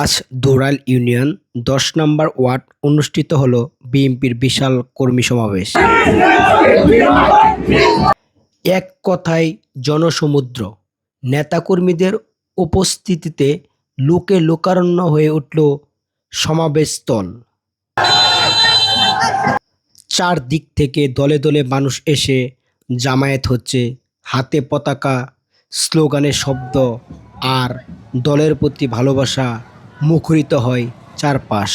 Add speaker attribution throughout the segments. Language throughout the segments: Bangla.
Speaker 1: আজ ধুরাইল ইউনিয়ন দশ নম্বর ওয়ার্ড অনুষ্ঠিত হলো বিএনপির বিশাল কর্মী সমাবেশ। এক কথায় জনসমুদ্র। নেতাকর্মীদের উপস্থিতিতে লোকে লোকারণ্য হয়ে উঠল সমাবেশস্থল। চারদিক থেকে দলে দলে মানুষ এসে জামায়াত হচ্ছে। হাতে পতাকা, স্লোগানের শব্দ আর দলের প্রতি ভালোবাসা মুখরিত হয় চারপাশ।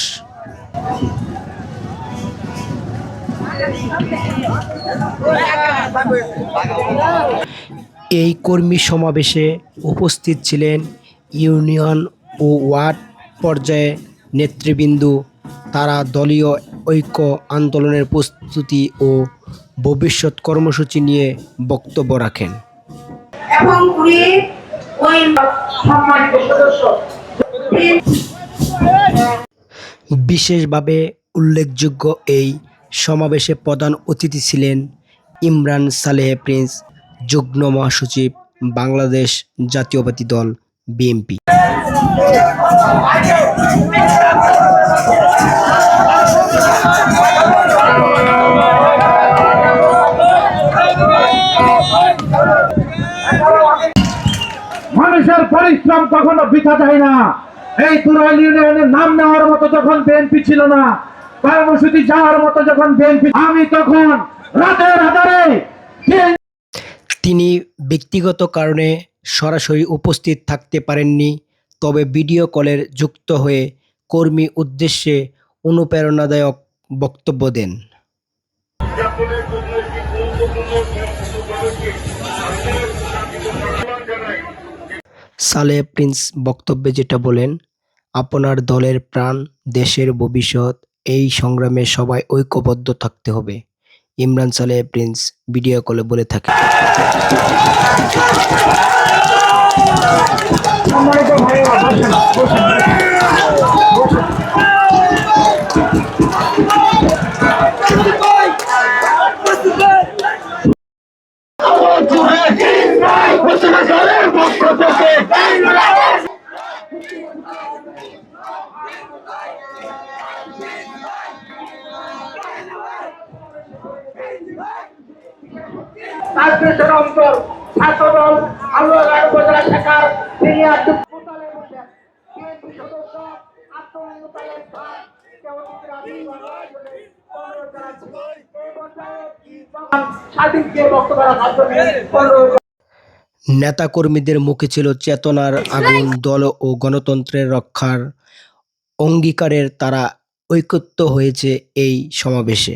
Speaker 1: এই কর্মী সমাবেশে উপস্থিত ছিলেন ইউনিয়ন ও ওয়ার্ড পর্যায়ে নেতৃবৃন্দ, তারা দলীয় ঐক্য আন্দোলনের প্রস্তুতি ও ভবিষ্যৎ কর্মসূচি নিয়ে বক্তব্য রাখেন।
Speaker 2: এবং ওই সম্মানিত সদস্য।
Speaker 1: বিশেষভাবে উল্লেখযোগ্য এই সমাবেশে প্রধান অতিথি ছিলেন ইমরান সালেহ প্রিন্স, যুগ্ম মহাসচিব, বাংলাদেশ জাতীয়বাদী দল, বিএনপি।
Speaker 3: মানুষের পরিশ্রম কখনো বৃথা যায় না। এই তুরাইল ইউনিয়নের নাম নেওয়ার মতো যখন বিএনপি ছিল না, কর্মসূচি যাওয়ার মতো যখন বিএনপি আমি তখন রাতের আধারে
Speaker 1: তিনি ব্যক্তিগত কারণে সরাসরি উপস্থিত থাকতে পারেননি, তবে ভিডিও কলের যুক্ত হয়ে কর্মী উদ্দেশ্যে অনুপ্রেরণাদায়ক বক্তব্য দেন। সালে প্রিন্স বক্তব্যে যেটা বলেন আপনার দলের প্রাণ, দেশের ভবিষ্যৎ, এই সংগ্রামে সবাই ঐক্যবদ্ধ থাকতে হবে। ইমরান সালেহ প্রিন্স ভিডিও কলে বলে থাকে।
Speaker 3: সম্মানিত ভাই তাজদেশের অন্তর ছাত্রদল উপজেলা শাখার সিনিয়র বিএনপি সদস্য
Speaker 1: নেতাকর্মীদের মুখে ছিল চেতনার আগুন দল ও গণতন্ত্রের রক্ষার অঙ্গীকারের তারা ঐক্যত্য হয়েছে এই সমাবেশে।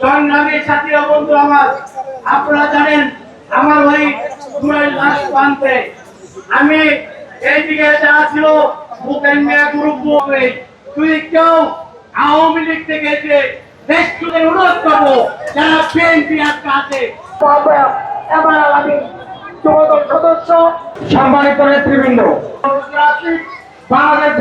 Speaker 2: সংগ্রামী সাথী ও বন্ধু আমার। আপনারা জানেন, আমার ওই দুরাই লাশ প্রান্তে আমি এই দিকে যারা ছিল ভূপেন মিয়া গ্রুপ তুই কেউ আওয়ামী লীগ থেকে এসে দেশকে অনুরোধ করব, যারা বিএনপি আজকে আছে এবার আমি সদস্য, সম্মানিত নেতৃবৃন্দ। বাংলাদেশ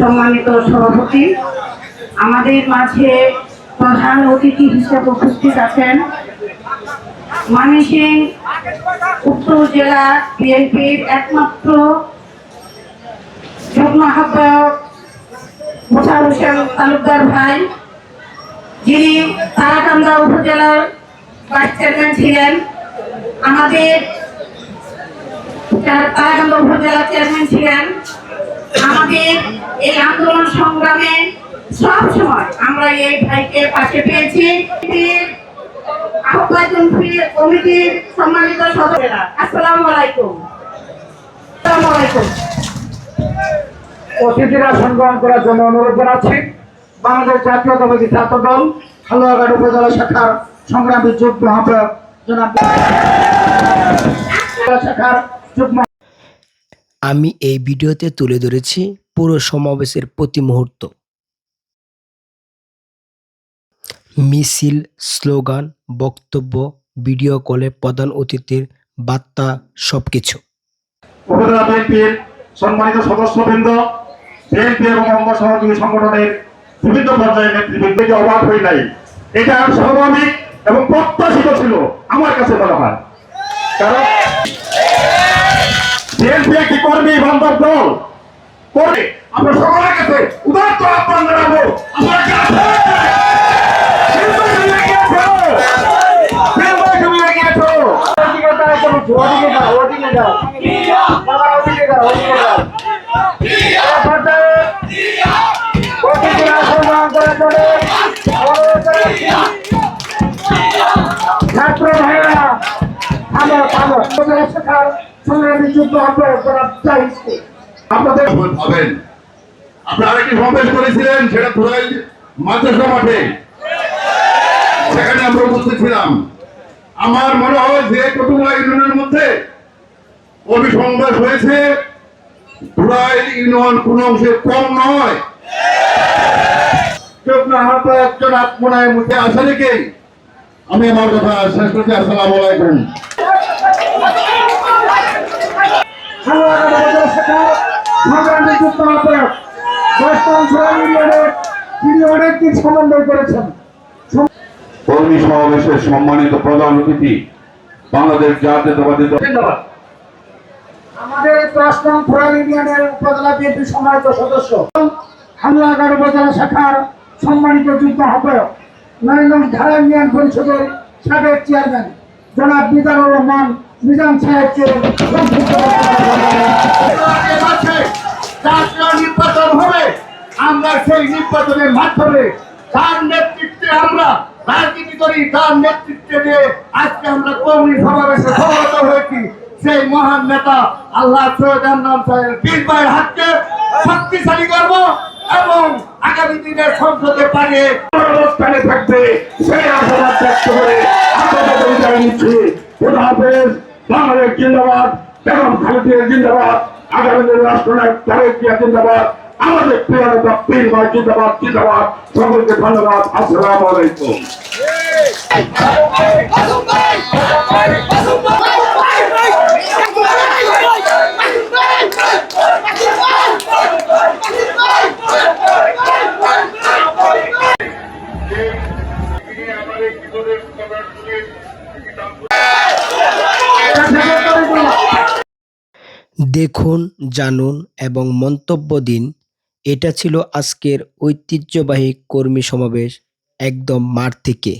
Speaker 4: সম্মানিত সভাপতি, আমাদের মাঝে প্রধান অতিথি হিসেবে উপস্থিত আছেন মানিসিং উত্তর জেলা বিএনপির একমাত্র যুগ্ম আহ্বায়ক মোশার হোসেন তালুকদার ভাই, যিনি তারাকান্দা উপজেলার ভাইস চেয়ারম্যান ছিলেন। আমাদের তারাকান্দা উপজেলা চেয়ারম্যান ছিলেন। আমাদের এই আন্দোলন সংগ্রামে সব সময় আমরা এই ভাইকে পাশে পেয়েছি। সম্মানিত আলাইকুম।
Speaker 3: অতিথিরা সংগ্রহণ করার জন্য অনুরোধ বাংলাদেশ ছাত্র উপজেলা সংগ্রামী যুগ্ম আহ্বায়ক জনাব
Speaker 1: আমি এই ভিডিওতে তুলে ধরেছি পুরো সমাবেশের প্রতি মুহূর্ত। মিছিল, স্লোগান, বক্তব্য, ভিডিও কলে প্রধান অতিথির বার্তা সবকিছু।
Speaker 3: বিএনপির সম্মানিত সদস্যবৃন্দ, বিএনপি এবং অঙ্গ সহযোগী সংগঠনের বিভিন্ন পর্যায়ের নেতৃবৃন্দ যে অবাক হয়ে নাই এটা স্বাভাবিক এবং প্রত্যাশিত ছিল, আমার কাছে মনে হয়। কারণ বিএনপি একটি কর্মী বান্ধব দল। করে আমরা সকলের কাছে উদার্ত আহ্বান জানাব। আপনারা
Speaker 5: আমরা মনে হয় যে কতগুলা ইউনিয়নের মধ্যে কবি হয়েছে ধুলাই ইউনিয়ন কোন অংশে কম নয়।
Speaker 3: একজন আত্মনায় মুখে
Speaker 5: আসা আমি আমার কথা শেষ করছি। আসসালামু আলাইকুম। কর্মী সমাবেশের সম্মানিত প্রধান অতিথি, বাংলাদেশ জাতীয়তাবাদী দল।
Speaker 3: আমাদের দশম ফোরাল ইউনিয়নের উপজেলা বিএনপি সম্মানিত সদস্য হামলাগার উপজেলা শাখার সম্মানিত যুদ্ধ আহ্বায়ক নারায়ণগঞ্জ ধারা ইউনিয়ন পরিষদের সাবেক চেয়ারম্যান, জনাব মিজানুর রহমান মিজান
Speaker 2: হবে আমরা সেই নির্বাচনের মাধ্যমে তার নেতৃত্বে আমরা রাজনীতি করি তার নেতৃত্বে দিয়ে আজকে আমরা কর্মী সমাবেশে সমবেত হয়েছি সেই মহান আল্লাহ সৈয়দ আন্নাম সাহেব শক্তিশালী করব এবং আগামী দিনে সংসদে পাঠিয়ে
Speaker 3: অবস্থানে সেই আশাবাদ ব্যক্ত বাংলাদেশ জিন্দাবাদ, বেগম খালেদিয়া জিন্দাবাদ, আগামী দিনের রাষ্ট্রনায়ক তারেক জিয়া জিন্দাবাদ, আমাদের প্রিয় নেতা পীর ভাই জিন্দাবাদ জিন্দাবাদ। সকলকে ধন্যবাদ, আসসালামু আলাইকুম।
Speaker 1: দেখুন জানুন এবং মন্তব্য দিন। এটা ছিল আজকের ঐতিহ্যবাহী কর্মী সমাবেশ একদম মাঠ থেকে।